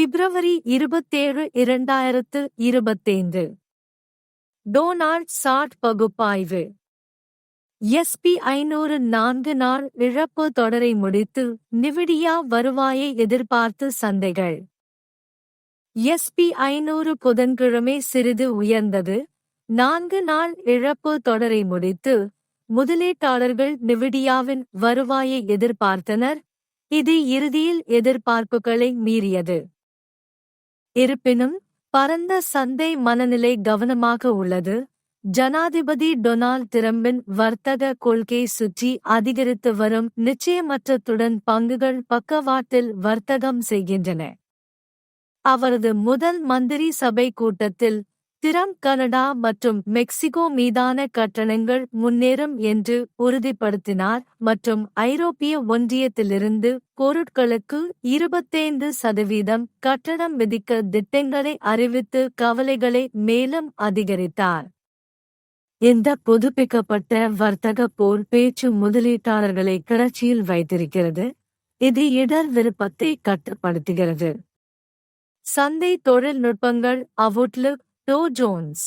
பிப்ரவரி இருபத்தேழு இரண்டாயிரத்து இருபத்தைந்து. டோனால்ட் சாட் பகுப்பாய்வு. எஸ்பி ஐநூறு நான்கு நாள் இழப்பு தொடரை முடித்து நிவிடியா வருவாயை எதிர்பார்த்து சந்தைகள். எஸ்பி ஐநூறு புதன்கிழமை சிறிது உயர்ந்தது. நான்கு நாள் இழப்பு தொடரை முடித்து முதலீட்டாளர்கள் நிவிடியாவின் வருவாயை எதிர்பார்த்தனர். இது இறுதியில் எதிர்பார்ப்புகளை மீறியது. இருப்பினும் பரந்த சந்தை மனநிலை கவனமாக உள்ளது. ஜனாதிபதி டொனால்ட் டிரம்பின் வர்த்தக கொள்கை சுற்றி அதிகரித்து வரும் நிச்சயமற்றத்துடன் பங்குகள் பக்கவாட்டில் வர்த்தகம் செய்கின்றன. அவரது முதல் மந்திரி சபை கூட்டத்தில் திரம் கனடா மற்றும் மெக்சிகோ மீதான கட்டணங்கள் முன்னேறும் என்று உறுதிப்படுத்தினார் மற்றும் ஐரோப்பிய ஒன்றியத்திலிருந்து பொருட்களுக்கு இருபத்தைந்து சதவீதம் கட்டணம் விதிக்க திட்டங்களை அறிவித்து கவலைகளை மேலும் அதிகரித்தார். இந்த புதுப்பிக்கப்பட்ட வர்த்தக போர் பேச்சு முதலீட்டாளர்களை கிளர்ச்சியில் வைத்திருக்கிறது. இது இடர் விருப்பத்தை கட்டுப்படுத்துகிறது. சந்தை தொழில்நுட்பங்கள் அவுட்லுக் டோ ஜோன்ஸ்.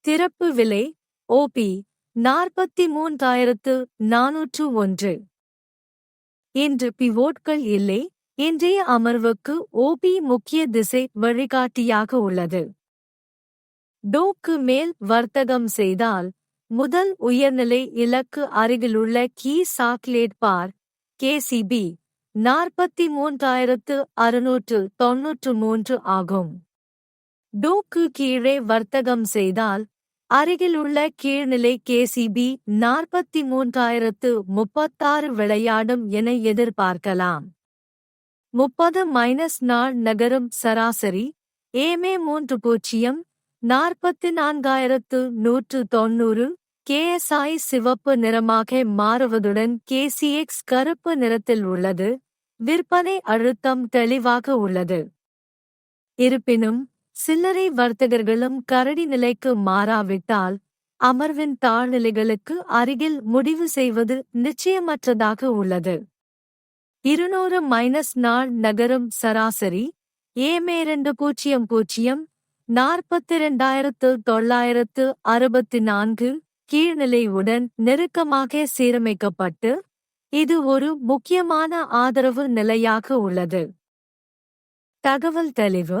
திறப்பு விலை ஓபி நாற்பத்தி மூன்றாயிரத்து நானூற்று ஒன்று. இன்று பிவோட்கள் இல்லை இன்றைய அமர்வுக்கு ஓபி முக்கிய திசை வழிகாட்டியாக உள்ளது. டோக்கு மேல் வர்த்தகம் செய்தால் முதல் உயர்நிலை இலக்கு அருகிலுள்ள கீ சாக்லேட் பார் கேசிபி நாற்பத்தி மூன்றாயிரத்து அறுநூற்று தொன்னூற்று மூன்று ஆகும். டோக்கு கீழே வர்த்தகம் செய்தால் அருகிலுள்ள கீழ்நிலை கேசிபி நாற்பத்தி மூன்றாயிரத்து முப்பத்தாறு விளையாடும் என எதிர்பார்க்கலாம். முப்பது மைனஸ் நாள் நகரும் சராசரி ஏமே மூன்று பூஜ்ஜியம் நாற்பத்தி நான்காயிரத்து நூற்று தொன்னூறு கேஎஸ்ஐ சிவப்பு நிறமாக மாறுவதுடன் கேசிஎக்ஸ் கருப்பு நிறத்தில் உள்ளது விற்பனை அழுத்தம் தெளிவாக உள்ளது. இருப்பினும் சில்லறை வர்த்தகர்களும் கரடி நிலைக்கு மாறாவிட்டால் அமர்வின் தாழ்நிலைகளுக்கு அருகில் முடிவு செய்வது நிச்சயமற்றதாக உள்ளது. இருநூறு மைனஸ் நாள் நகரும் சராசரி ஏமே இரண்டு பூஜ்ஜியம் பூஜ்ஜியம் நாற்பத்தி இரண்டாயிரத்து தொள்ளாயிரத்து அறுபத்தி நான்கு கீழ்நிலையுடன் நெருக்கமாக சீரமைக்கப்பட்டு இது ஒரு முக்கியமான ஆதரவு நிலையாக உள்ளது. தகவல் தெளிவு